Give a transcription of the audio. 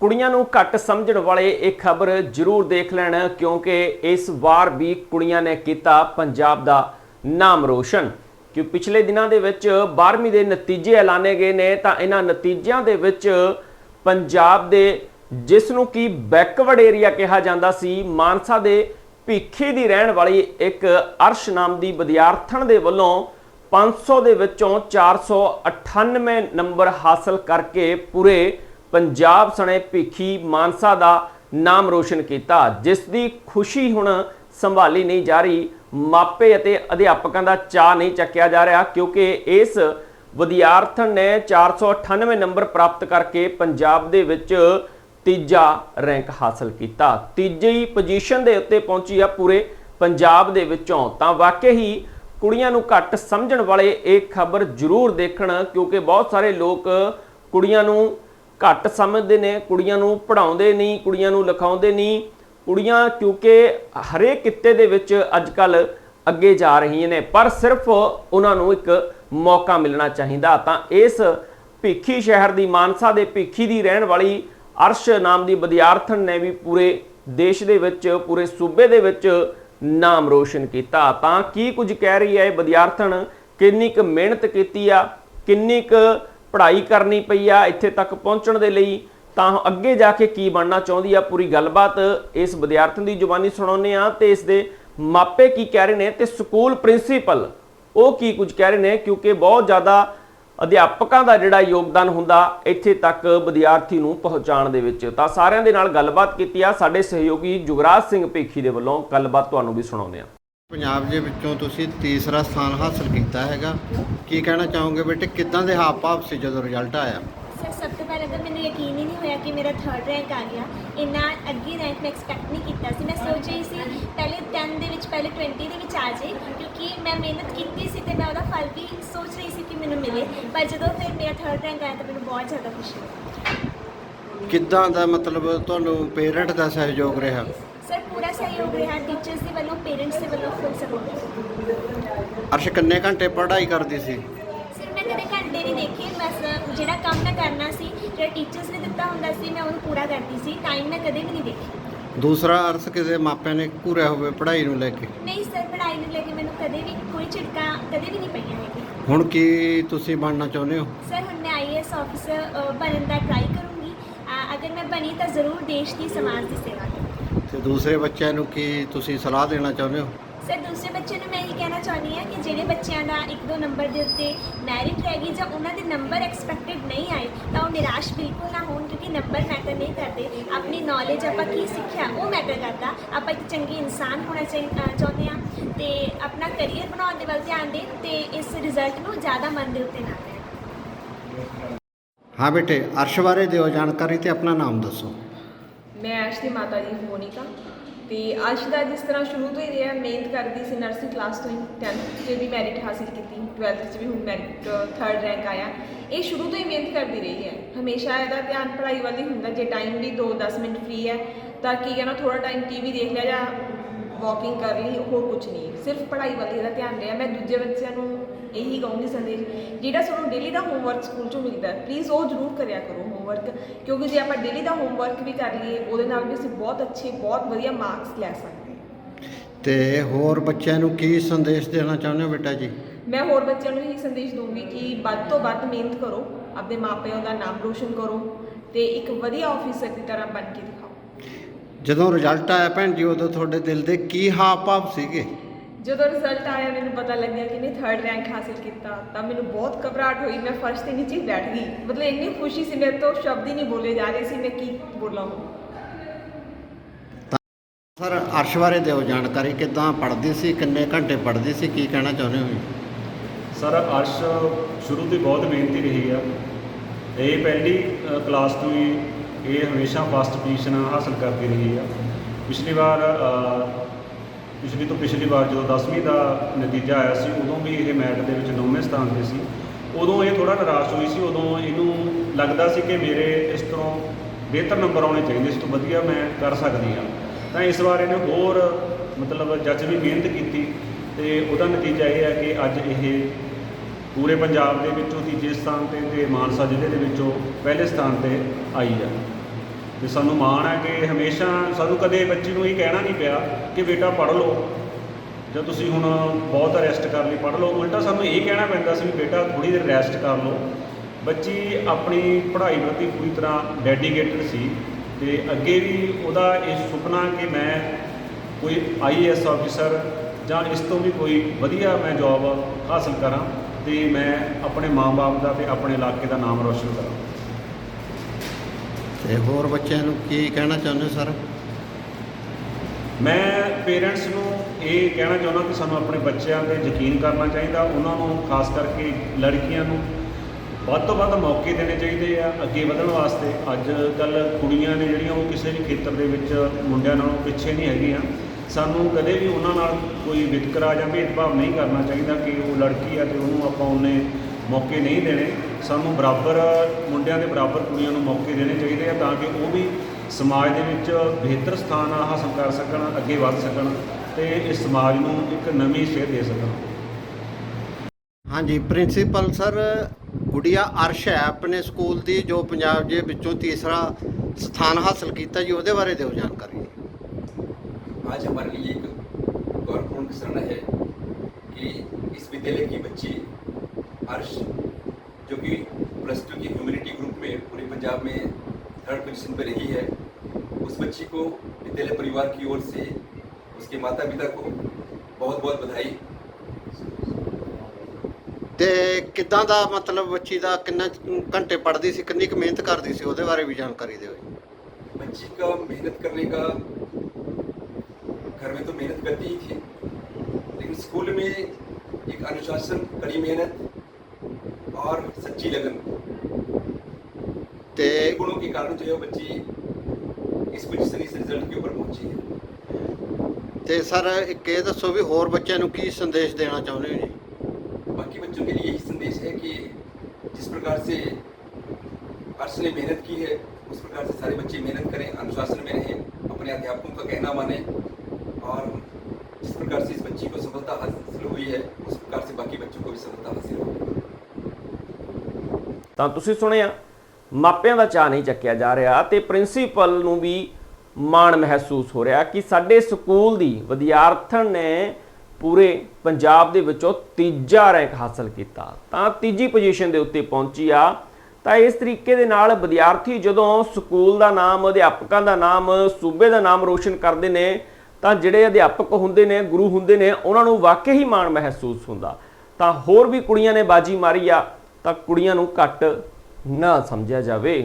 ਕੁੜੀਆਂ ਨੂੰ ਘੱਟ ਸਮਝਣ ਵਾਲੇ ਇਹ ਖਬਰ ਜ਼ਰੂਰ ਦੇਖ ਲੈਣ, ਕਿਉਂਕਿ ਇਸ ਵਾਰ ਵੀ ਕੁੜੀਆਂ ਨੇ ਕੀਤਾ ਪੰਜਾਬ ਦਾ ਨਾਮ ਰੋਸ਼ਨ। ਕਿ ਪਿਛਲੇ ਦਿਨਾਂ ਦੇ ਵਿੱਚ 12ਵੀਂ ਦੇ ਨਤੀਜੇ ਐਲਾਨੇ ਗਏ ਨੇ, ਤਾਂ ਇਹਨਾਂ ਨਤੀਜਿਆਂ ਦੇ ਵਿੱਚ ਪੰਜਾਬ ਦੇ, ਜਿਸ ਨੂੰ ਕੀ ਬੈਕਵਰਡ ਏਰੀਆ ਕਿਹਾ ਜਾਂਦਾ ਸੀ, ਮਾਨਸਾ ਦੇ ਭਿੱਖੀ ਦੀ ਰਹਿਣ ਵਾਲੀ ਇੱਕ ਅਰਸ਼ ਨਾਮ ਦੀ ਵਿਦਿਆਰਥਣ ਦੇ ਵੱਲੋਂ 500 ਦੇ ਵਿੱਚੋਂ 498 ਨੰਬਰ ਹਾਸਲ ਕਰਕੇ ਪੂਰੇ ਪੰਜਾਬ ਸਣੇ ਭਿੱਖੀ ਮਾਨਸਾ ਦਾ ਨਾਮ ਰੋਸ਼ਨ ਕੀਤਾ। ਜਿਸ ਦੀ ਖੁਸ਼ੀ ਹੁਣ ਸੰਭਾਲੀ ਨਹੀਂ ਜਾ ਰਹੀ, ਮਾਪੇ ਅਤੇ ਅਧਿਆਪਕਾਂ ਦਾ ਚਾਹ ਨਹੀਂ ਚੱਕਿਆ ਜਾ ਰਿਹਾ, ਕਿਉਂਕਿ ਇਸ ਵਿਦਿਆਰਥਣ ਨੇ 498 ਨੰਬਰ ਪ੍ਰਾਪਤ ਕਰਕੇ ਪੰਜਾਬ ਦੇ ਵਿੱਚ ਤੀਜਾ ਰੈਂਕ ਹਾਸਲ ਕੀਤਾ। ਤੀਜੀ ਪੋਜੀਸ਼ਨ ਦੇ ਉੱਤੇ ਪਹੁੰਚੀ ਆ ਪੂਰੇ ਪੰਜਾਬ ਦੇ ਵਿੱਚੋਂ। ਤਾਂ ਵਾਕਈ ਹੀ ਕੁੜੀਆਂ ਨੂੰ ਘੱਟ ਸਮਝਣ ਵਾਲੇ ਇਹ ਖਬਰ ਜ਼ਰੂਰ ਦੇਖਣ, ਕਿਉਂਕਿ ਬਹੁਤ ਸਾਰੇ ਲੋਕ ਕੁੜੀਆਂ ਨੂੰ ਘੱਟ ਸਮਝਦੇ ਨੇ, ਕੁੜੀਆਂ ਨੂੰ ਪੜ੍ਹਾਉਂਦੇ ਨਹੀਂ, ਕੁੜੀਆਂ ਨੂੰ ਲਿਖਾਉਂਦੇ ਨਹੀਂ, ਕੁੜੀਆਂ ਕਿਉਂਕਿ ਹਰੇਕ ਕਿੱਤੇ ਦੇ ਵਿੱਚ ਅੱਜ ਕੱਲ ਅੱਗੇ ਜਾ ਰਹੀਆਂ ਨੇ, ਪਰ ਸਿਰਫ ਉਹਨਾਂ ਨੂੰ ਇੱਕ ਮੌਕਾ ਮਿਲਣਾ ਚਾਹੀਦਾ। ਤਾਂ ਇਸ ਭਿੱਖੀ ਸ਼ਹਿਰ ਦੀ ਮਾਨਸਾ ਦੇ ਭਿੱਖੀ ਦੀ ਰਹਿਣ ਵਾਲੀ ਅਰਸ਼ ਨਾਮ ਦੀ ਵਿਦਿਆਰਥਣ ਨੇ ਵੀ ਪੂਰੇ ਦੇਸ਼ ਦੇ ਵਿੱਚ, ਪੂਰੇ ਸੂਬੇ ਦੇ ਵਿੱਚ ਨਾਮ ਰੋਸ਼ਨ ਕੀਤਾ। ਤਾਂ ਕੀ ਕੁਝ ਕਹਿ ਰਹੀ ਹੈ ਇਹ ਵਿਦਿਆਰਥਣ? ਕਿੰਨੀ ਕੁ ਮਿਹਨਤ ਕੀਤੀ ਆ, ਕਿੰਨੀ ਕੁ ਪੜ੍ਹਾਈ ਕਰਨੀ ਪਈ ਆ, ਇੱਥੇ ਤੱਕ ਪਹੁੰਚਣ ਦੇ ਲਈ, ਤਾਂ ਅੱਗੇ ਜਾ ਕੇ ਕੀ ਬਣਨਾ ਚਾਹੁੰਦੀ ਆ? ਪੂਰੀ ਗੱਲਬਾਤ ਇਸ ਵਿਦਿਆਰਥਣ ਦੀ ਜ਼ੁਬਾਨੀ ਸੁਣਾਉਂਦੇ ਆ ਤੇ ਇਸ ਦੇ ਮਾਪੇ ਕੀ ਕਹਿ ਰਹੇ ਨੇ ਤੇ ਸਕੂਲ ਪ੍ਰਿੰਸੀਪਲ, ਉਹ ਕੀ ਕੁਝ ਕਹਿ ਰਹੇ ਨੇ? ਕਿਉਂਕਿ ਬਹੁਤ ਜ਼ਿਆਦਾ ਅਧਿਆਪਕਾਂ ਦਾ ਜਿਹੜਾ ਯੋਗਦਾਨ ਹੁੰਦਾ, ਇੱਥੇ ਤੱਕ ਵਿਦਿਆਰਥੀ ਨੂੰ ਪਹੁੰਚਾਉਣ ਦੇ ਵਿੱਚ। ਤਾਂ ਸਾਰਿਆਂ ਦੇ ਨਾਲ ਗੱਲਬਾਤ ਕੀਤੀ ਆ ਸਾਡੇ ਸਹਿਯੋਗੀ ਜੁਗਰਾਜ ਸਿੰਘ ਭੇਖੀ ਦੇ ਵੱਲੋਂ, ਗੱਲਬਾਤ ਤੁਹਾਨੂੰ ਵੀ ਸੁਣਾਉਂਦੇ ਆ ਪੰਜਾਬ ਦੇ ਵਿੱਚੋਂ ਤੁਸੀਂ ਤੀਸਰਾ ਸਥਾਨ ਹਾਸਲ ਕੀਤਾ ਹੈਗਾ। ਕੀ ਕਹਿਣਾ ਚਾਹੋਗੇ ਬੇਟੇ? ਕਿੱਦਾਂ ਦੇ ਹਾਵ ਭਾਵ ਸੀ ਜਦੋਂ ਰਿਜ਼ਲਟ ਆਇਆ? ਸਰ ਸਭ ਤੋਂ ਪਹਿਲਾਂ ਤਾਂ ਮੈਨੂੰ ਯਕੀਨ ਹੀ ਨਹੀਂ ਹੋਇਆ ਕਿ ਮੇਰਾ ਥਰਡ ਰੈਂਕ ਆ ਗਿਆ। ਇੰਨਾ ਅੱਗੇ ਰੈਂਕ ਮੈਂ ਐਕਸਪੈਕਟ ਨਹੀਂ ਕੀਤਾ ਸੀ। ਮੈਂ ਸੋਚ ਰਹੀ ਸੀ ਪਹਿਲੇ 10 ਦੇ ਵਿੱਚ ਪਹਿਲੇ 20 ਦੇ ਵਿੱਚ ਆ ਜਾਏ ਕਿਉਂਕਿ ਮੈਂ ਮਿਹਨਤ ਕੀਤੀ ਸੀ ਤੇ ਮੈਂ ਉਹਦਾ ਫਲ ਵੀ ਸੋਚ ਰਹੀ ਸੀ ਕਿ ਮੈਨੂੰ ਮਿਲੇ। ਪਰ ਜਦੋਂ ਫਿਰ ਮੇਰਾ ਥਰਡ ਰੈਂਕ ਆਇਆ ਤਾਂ ਮੈਨੂੰ ਬਹੁਤ ਜ਼ਿਆਦਾ ਖੁਸ਼ੀ ਹੋਈ। ਕਿੱਦਾਂ ਦਾ ਮਤਲਬ ਤੁਹਾਨੂੰ ਪੇਰੈਂਟ ਦਾ ਸਹਿਯੋਗ ਰਿਹਾ? ਪੂਰਾ ਸਹਿਯੋਗ ਰਿਹਾ ਟੀਚਰਸ ਦੇ ਵੱਲੋਂ ਪੇਰੈਂਟਸ ਦੇ ਵੱਲੋਂ ਫੁੱਲ ਸਪੋਰਟ ਅਰਸ਼ ਕਿੰਨੇ ਘੰਟੇ ਪੜ੍ਹਾਈ ਕਰਦੀ ਸੀ? ਸਰ ਮੈਂ ਕਦੇ ਘੰਟੇ ਨਹੀਂ ਦੇਖੇ ਬਸ ਜਿਹੜਾ ਕੰਮ ਮੈਂ ਕਰਨਾ ਸੀ ਜਿਹੜਾ ਟੀਚਰਸ ਨੇ ਦਿੱਤਾ ਹੁੰਦਾ ਸੀ ਮੈਂ ਉਹਨੂੰ ਪੂਰਾ ਕਰਦੀ ਸੀ ਟਾਈਮ ਮੈਂ ਕਦੇ ਵੀ ਨਹੀਂ ਦੇਖੀ। ਦੂਸਰਾ ਅਰਸ਼ ਕਿਸੇ ਮਾਪਿਆਂ ਨੇ ਘੂਰਿਆ ਹੋਵੇ ਪੜ੍ਹਾਈ ਨੂੰ ਲੈ ਕੇ? ਨਹੀਂ ਸਰ ਪੜ੍ਹਾਈ ਨੂੰ ਲੈ ਕੇ ਮੈਨੂੰ ਕਦੇ ਵੀ ਕੋਈ ਝਿੜਕਾਂ ਕਦੇ ਵੀ ਨਹੀਂ ਪਈਆਂ ਹੈਗੀ ਹੁਣ ਕੀ ਤੁਸੀਂ ਬਣਨਾ ਚਾਹੁੰਦੇ ਹੋ? ਸਰ ਹੁਣ ਮੈਂ ਆਈਐਸ ਆਫੀਸਰ ਬਣਨ ਦਾ ਟਰਾਈ ਕਰੂੰਗੀ। ਅ, ਅਗਰ ਮੈਂ ਬਣੀ ਤਾਂ ਜ਼ਰੂਰ ਦੇਸ਼ ਦੀ ਸਮਾਜ ਦੀ ਸੇਵਾ ਕਰਾਂਗੀ। ਤੇ ਦੂਸਰੇ ਬੱਚਿਆਂ ਨੂੰ ਕੀ ਤੁਸੀਂ ਸਲਾਹ ਦੇਣਾ ਚਾਹੁੰਦੇ ਹੋ? ਸਰ ਦੂਸਰੇ ਬੱਚੇ ਨੂੰ ਮੈਂ ਇਹ ਕਹਿਣਾ ਚਾਹੁੰਦੀ ਹਾਂ ਕਿ ਜਿਹੜੇ ਬੱਚਿਆਂ ਦਾ ਇੱਕ ਦੋ ਨੰਬਰ ਦੇ ਉੱਤੇ ਮੈਰਿਟ ਰਹਿ ਗਈ ਜਾਂ ਉਹਨਾਂ ਦੇ ਨੰਬਰ ਐਕਸਪੈਕਟਡ ਨਹੀਂ ਆਏ ਤਾਂ ਉਹ ਨਿਰਾਸ਼ ਬਿਲਕੁਲ ਨਾ ਹੋਣ ਕਿਉਂਕਿ ਨੰਬਰ ਮੈਟਰ ਨਹੀਂ ਕਰਦੇ। ਆਪਣੀ ਨੌਲੇਜ ਆਪਾਂ ਕੀ ਸਿੱਖਿਆ ਉਹ ਮੈਟਰ ਕਰਦਾ। ਆਪਾਂ ਇੱਕ ਚੰਗੇ ਇਨਸਾਨ ਹੋਣਾ ਚਾਹੀ- ਚਾਹੁੰਦੇ ਹਾਂ ਤੇ ਆਪਣਾ ਕੈਰੀਅਰ ਬਣਾਉਣ ਦੇ ਵੱਲ ਧਿਆਨ ਦੇਣ ਤੇ ਇਸ ਰਿਜ਼ਲਟ ਨੂੰ ਜ਼ਿਆਦਾ ਮਨ ਦੇ ਉੱਤੇ ਨਾ ਲੈਣ ਹਾਂ ਬੇਟੇ ਅਰਸ਼ ਬਾਰੇ ਦਿਓ ਜਾਣਕਾਰੀ ਤੇ ਆਪਣਾ ਨਾਮ ਦੱਸੋ। ਮੈਂ ਅਰਸ਼ ਦੀ ਮਾਤਾ ਜੀ ਮੋਨਿਕਾ ਤੇ। ਅਰਸ਼ ਦਾ ਜਿਸ ਤਰ੍ਹਾਂ ਸ਼ੁਰੂ ਤੋਂ ਹੀ ਰਿਹਾ, ਮਿਹਨਤ ਕਰਦੀ ਸੀ ਨਰਸਿੰਗ ਕਲਾਸ ਤੋਂ ਹੀ 10th 'ਚ ਵੀ ਮੈਰਿਟ ਹਾਸਿਲ ਕੀਤੀ 12th 'ਚ ਵੀ ਹੁਣ ਮੈਰਿਟ ਥਰਡ ਰੈਂਕ ਆਇਆ। ਇਹ ਸ਼ੁਰੂ ਤੋਂ ਹੀ ਮਿਹਨਤ ਕਰਦੀ ਰਹੀ ਹੈ। ਹਮੇਸ਼ਾ ਇਹਦਾ ਧਿਆਨ ਪੜ੍ਹਾਈ ਵੱਲ ਹੀ ਹੁੰਦਾ, ਜੇ ਟਾਈਮ ਵੀ 2-10 ਮਿੰਟ ਫ੍ਰੀ ਹੈ, ਤਾਂ ਕੀ ਕਹਿਣਾ ਥੋੜਾ ਟਾਈਮ ਟੀਵੀ ਦੇਖ ਲਿਆ ਜਾਂ ਵਾਕਿੰਗ ਕਰ ਲਈ ਹੋਰ ਕੁਝ ਨਹੀਂ। ਸਿਰਫ ਪੜ੍ਹਾਈ ਵੱਲ ਇਹਦਾ ਧਿਆਨ ਰਿਹਾ। ਮੈਂ ਦੂਜੇ ਬੱਚਿਆਂ ਨੂੰ ਇਹੀ ਕਹੂੰਗੀ ਸੰਦੇਸ਼ ਜਿਹੜਾ ਸਾਨੂੰ ਡੇਲੀ ਦਾ ਹੋਮਵਰਕ ਸਕੂਲ ਚੋਂ ਮਿਲਦਾ ਪਲੀਜ਼ ਉਹ ਜ਼ਰੂਰ ਕਰਿਆ ਕਰੋ ਹੋਮਵਰਕ ਕਿਉਂਕਿ ਜੇ ਆਪਾਂ ਡੇਲੀ ਦਾ ਹੋਮਵਰਕ ਵੀ ਕਰ ਲਈਏ ਉਹਦੇ ਨਾਲ ਵੀ ਅਸੀਂ ਬਹੁਤ ਅੱਛੇ ਬਹੁਤ ਵਧੀਆ ਮਾਰਕਸ ਲੈ ਸਕਦੇ ਤੇ ਹੋਰ ਬੱਚਿਆਂ ਨੂੰ ਕੀ ਸੰਦੇਸ਼ ਦੇਣਾ ਚਾਹੁੰਦੇ ਹੋ ਬੇਟਾ ਜੀ? ਮੈਂ ਹੋਰ ਬੱਚਿਆਂ ਨੂੰ ਇਹ ਸੰਦੇਸ਼ ਦੂੰਗੀ ਕਿ ਵੱਧ ਤੋਂ ਵੱਧ ਮਿਹਨਤ ਕਰੋ ਆਪਣੇ ਮਾਪਿਆਂ ਦਾ ਨਾਮ ਰੋਸ਼ਨ ਕਰੋ ਤੇ ਇੱਕ ਵਧੀਆ ਆਫੀਸਰ ਦੀ ਤਰ੍ਹਾਂ ਬਣ ਕੇ ਦਿਖਾਓ। ਜਦੋਂ ਰਿਜ਼ਲਟ ਆਇਆ ਭੈਣ ਜੀ ਉਦੋਂ ਤੁਹਾਡੇ ਦਿਲ ਦੇ ਕੀ ਹਾਵ ਭਾਵ ਸੀਗੇ? ਜਦੋਂ ਰਿਜ਼ਲਟ ਆਇਆ ਮੈਨੂੰ ਪਤਾ ਲੱਗਿਆ ਕਿ ਇਹਨੇ ਥਰਡ ਰੈਂਕ ਹਾਸਿਲ ਕੀਤਾ। ਤਾਂ ਮੈਨੂੰ ਬਹੁਤ ਘਬਰਾਹਟ ਹੋਈ। ਮੈਂ ਫਰਸ਼ ਤੇ ਨੀਚੇ ਬੈਠ ਗਈ। ਮਤਲਬ ਇੰਨੀ ਖੁਸ਼ੀ ਸੀ ਮੇਰੇ ਤੋਂ ਸ਼ਬਦ ਹੀ ਨਹੀਂ ਬੋਲੇ ਜਾ ਰਹੇ ਸੀ ਮੈਂ ਕੀ ਬੋਲਾਂ ਸਰ ਅਰਸ਼ ਬਾਰੇ ਦਿਓ ਜਾਣਕਾਰੀ ਕਿੱਦਾਂ ਪੜ੍ਹਦੀ ਸੀ ਕਿੰਨੇ ਘੰਟੇ ਪੜ੍ਹਦੀ ਸੀ ਕੀ ਕਹਿਣਾ ਚਾਹੁੰਦੇ ਹੋ? ਸਰ ਅਰਸ਼ ਸ਼ੁਰੂ ਤੋਂ ਬਹੁਤ ਮਿਹਨਤੀ ਰਹੀ ਆ। ਇਹ ਪਹਿਲੀ ਕਲਾਸ ਤੋਂ ਹੀ ਇਹ ਹਮੇਸ਼ਾ ਫਸਟ ਪੋਜੀਸ਼ਨ ਹਾਸਲ ਕਰਦੀ ਰਹੀ ਆ। ਪਿਛਲੀ ਵਾਰ ਪਿਛਲੀ ਤੋਂ ਪਿਛਲੀ ਵਾਰ ਜਦੋਂ 10ਵੀਂ ਦਾ ਨਤੀਜਾ ਆਇਆ ਸੀ, ਉਦੋਂ ਵੀ ਇਹ ਮੈਟ ਦੇ ਵਿੱਚ ਨੌਵੇਂ ਸਥਾਨ ਤੇ ਸੀ। ਉਦੋਂ ਇਹ ਥੋੜਾ ਨਿਰਾਸ਼ ਹੋਈ ਸੀ, ਉਦੋਂ ਇਹਨੂੰ ਲੱਗਦਾ ਸੀ ਕਿ ਮੇਰੇ ਇਸ ਤੋਂ ਬਿਹਤਰ ਨੰਬਰ ਆਉਣੇ ਚਾਹੀਦੇ ਇਸ ਤੋਂ ਵਧੀਆ ਮੈਂ ਕਰ ਸਕਦੀ ਹਾਂ। ਤਾਂ ਇਸ ਵਾਰ ਇਹਨੇ ਹੋਰ ਮਤਲਬ ਜੱਜ ਵੀ ਮਿਹਨਤ ਕੀਤੀ, ਤੇ ਉਹਦਾ ਨਤੀਜਾ ਇਹ ਹੈ ਕਿ ਅੱਜ ਇਹ ਪੂਰੇ ਪੰਜਾਬ ਦੇ ਵਿੱਚੋਂ ਤੀਜੇ ਸਥਾਨ ਤੇ ਤੇ ਮਾਨਸਾ ਜ਼ਿਲ੍ਹੇ ਦੇ ਵਿੱਚੋਂ ਪਹਿਲੇ ਸਥਾਨ ਤੇ ਆਈ ਆ। ਤੇ ਸਾਨੂੰ ਮਾਣ ਹੈ ਕਿ ਹਮੇਸ਼ਾ ਸਾਨੂੰ ਕਦੇ ਬੱਚੀ ਨੂੰ ਇਹ ਕਹਿਣਾ ਨਹੀਂ ਪਿਆ ਕਿ ਬੇਟਾ ਪੜ੍ਹ ਲਓ। ਜਾਂ ਤੁਸੀਂ ਹੁਣ ਬਹੁਤ ਰੈਸਟ ਕਰ ਲਈ, ਪੜ੍ਹ ਲਓ। ਉਲਟਾ ਸਾਨੂੰ ਇਹ ਕਹਿਣਾ ਪੈਂਦਾ ਸੀ ਵੀ ਬੇਟਾ ਥੋੜੀ ਦੇਰ ਰੈਸਟ ਕਰ ਲਓ। ਬੱਚੀ ਆਪਣੀ ਪੜ੍ਹਾਈ ਪ੍ਰਤੀ ਪੂਰੀ ਤਰ੍ਹਾਂ ਡੈਡੀਕੇਟਡ ਸੀ ਤੇ ਅੱਗੇ ਵੀ ਉਹਦਾ ਇਹ ਸੁਪਨਾ ਕਿ ਮੈਂ ਕੋਈ ਆਈਏਐਸ ਆਫੀਸਰ ਜਾਂ ਇਸ ਤੋਂ ਵੀ ਕੋਈ ਵਧੀਆ ਮੈਂ ਜੌਬ ਹਾਸਲ ਕਰਾਂ। ਤੇ ਮੈਂ ਆਪਣੇ ਮਾਂ-ਬਾਪ ਦਾ ਤੇ ਆਪਣੇ ਇਲਾਕੇ ਦਾ ਨਾਮ ਰੋਸ਼ਨ ਕਰਾਂ। ਤੇ ਹੋਰ ਬੱਚਿਆਂ ਨੂੰ ਕੀ ਕਹਿਣਾ ਚਾਹੁੰਦੇ ਹੋ ਸਰ? ਮੈਂ ਪੇਰੈਂਟਸ ਨੂੰ ਇਹ ਕਹਿਣਾ ਚਾਹੁੰਦਾ ਕਿ ਸਾਨੂੰ ਆਪਣੇ ਬੱਚਿਆਂ ਤੇ ਯਕੀਨ ਕਰਨਾ ਚਾਹੀਦਾ। ਉਹਨਾਂ ਨੂੰ ਖਾਸ ਕਰਕੇ ਲੜਕੀਆਂ ਨੂੰ ਵੱਧ ਤੋਂ ਵੱਧ ਮੌਕੇ ਦੇਣੇ ਚਾਹੀਦੇ ਆ ਅੱਗੇ ਵਧਣ ਵਾਸਤੇ। ਅੱਜ ਕੱਲ ਕੁੜੀਆਂ ਨੇ ਜਿਹੜੀਆਂ ਉਹ ਕਿਸੇ ਵੀ ਖੇਤਰ ਦੇ ਵਿੱਚ ਮੁੰਡਿਆਂ ਨਾਲੋਂ ਪਿੱਛੇ ਨਹੀਂ ਹੈਗੀਆਂ। ਸਾਨੂੰ ਕਦੇ ਵੀ ਉਹਨਾਂ ਨਾਲ ਕੋਈ ਵਿਤਕਰਾ ਜਾਂ ਭੇਦਭਾਵ ਨਹੀਂ ਕਰਨਾ ਚਾਹੀਦਾ ਕਿ ਉਹ ਲੜਕੀ ਆ ਤੇ ਉਹਨੂੰ ਆਪਾਂ ਉਹਨੇ ਮੌਕੇ ਨਹੀਂ ਦੇਣੇ। ਸਾਨੂੰ ਬਰਾਬਰ ਮੁੰਡਿਆਂ ਦੇ ਬਰਾਬਰ ਕੁੜੀਆਂ ਨੂੰ ਮੌਕੇ ਦੇਣੇ ਚਾਹੀਦੇ ਆ ਤਾਂ ਕਿ ਉਹ ਵੀ ਸਮਾਜ ਦੇ ਵਿੱਚ ਬਿਹਤਰ ਸਥਾਨ ਹਾਸਲ ਕਰ ਸਕਣ, ਅੱਗੇ ਵੱਧ ਸਕਣ ਤੇ ਇਸ ਸਮਾਜ ਨੂੰ ਇੱਕ ਨਵੀਂ ਸੇਧ ਦੇ ਸਕਣ। ਹਾਂਜੀ, ਪ੍ਰਿੰਸੀਪਲ ਸਰ, ਗੁੜੀਆ ਅਰਸ਼ ਹੈ ਆਪਣੇ ਸਕੂਲ ਦੀ ਜੋ ਪੰਜਾਬ ਦੇ ਵਿੱਚੋਂ ਤੀਸਰਾ ਸਥਾਨ ਹਾਸਲ ਕੀਤਾ ਜੀ, ਉਹਦੇ ਬਾਰੇ ਦਿਓ ਜਾਣਕਾਰੀ। आज हमारे लिए एक गौरवपूर्ण क्षण है कि इस विद्यालय की बच्ची अर्श जो कि प्लस टू की ह्यूमैनिटी ग्रुप में पूरे पंजाब में थर्ड पोजीशन पर रही है उस बच्ची को विद्यालय परिवार की ओर से उसके माता पिता को बहुत बहुत बधाई ਤੇ ਕਿੱਦਾਂ ਦਾ ਮਤਲਬ ਬੱਚੀ ਦਾ ਕਿੰਨਾ ਘੰਟੇ ਪੜ੍ਹਦੀ ਸੀ ਕਿੰਨੀ ਕੁ ਮਿਹਨਤ ਕਰਦੀ ਸੀ ਉਹਦੇ ਬਾਰੇ ਵੀ ਜਾਣਕਾਰੀ ਦਿਓ ਜੀ बच्ची का मेहनत करने का घर में तो मेहनत करती ही थी लेकिन स्कूल में एक अनुशासन कड़ी मेहनत और सच्ची लगन ਤੇ इन गुणों के कारण जो है वो बच्ची इस पोजीशन इस रिजल्ट के ऊपर पहुंची है ਤੇ ਸਰ ਇੱਕ ਇਹ ਦੱਸੋ ਵੀ ਹੋਰ ਬੱਚਿਆਂ ਨੂੰ ਕੀ ਸੰਦੇਸ਼ ਦੇਣਾ ਚਾਹੁੰਦੇ ਹੋ ਜੀ बाकी बच्चों के लिए यही संदेश है कि जिस प्रकार से अर्श ने मेहनत की है उस प्रकार से सारे बच्चे मेहनत करें अनुशासन में रहें अपने अध्यापकों का कहना माने और जिस प्रकार से इस बच्ची को सफलता हासिल हुई है उस प्रकार से बाकी बच्चों को भी सफलता हासिल हो ਤਾਂ ਤੁਸੀਂ ਸੁਣਿਆ ਮਾਪਿਆਂ ਦਾ ਚਾਹ ਨਹੀਂ ਚੱਕਿਆ ਜਾ ਰਿਹਾ ਤੇ ਪ੍ਰਿੰਸੀਪਲ ਨੂੰ ਵੀ ਮਾਣ ਮਹਿਸੂਸ ਹੋ ਰਿਹਾ ਕਿ ਸਾਡੇ ਸਕੂਲ ਦੀ ਵਿਦਿਆਰਥਣ ਨੇ ਪੂਰੇ ਪੰਜਾਬ ਦੇ ਵਿੱਚੋਂ ਤੀਜਾ ਰੈਂਕ ਹਾਸਲ ਕੀਤਾ ਤਾਂ ਤੀਜੀ ਪੋਜੀਸ਼ਨ ਦੇ ਉੱਤੇ ਪਹੁੰਚੀ ਆ ਤਾਂ ਇਸ ਤਰੀਕੇ ਦੇ ਨਾਲ ਵਿਦਿਆਰਥੀ ਜਦੋਂ ਸਕੂਲ ਦਾ ਨਾਮ ਅਧਿਆਪਕਾਂ ਦਾ ਨਾਮ ਸੂਬੇ ਦਾ ਨਾਮ ਰੋਸ਼ਨ ਕਰਦੇ ਨੇ ਤਾਂ ਜਿਹੜੇ ਅਧਿਆਪਕ ਹੁੰਦੇ ਨੇ, ਗੁਰੂ ਹੁੰਦੇ ਨੇ, ਉਹਨਾਂ ਨੂੰ ਵਾਕਈ ਹੀ ਮਾਣ ਮਹਿਸੂਸ ਹੁੰਦਾ। ਤਾਂ ਹੋਰ ਵੀ ਕੁੜੀਆਂ ਨੇ ਬਾਜੀ ਮਾਰੀ ਆ, ਤਾਂ ਕੁੜੀਆਂ ਨੂੰ ਘੱਟ ਨਾ ਸਮਝਿਆ ਜਾਵੇ।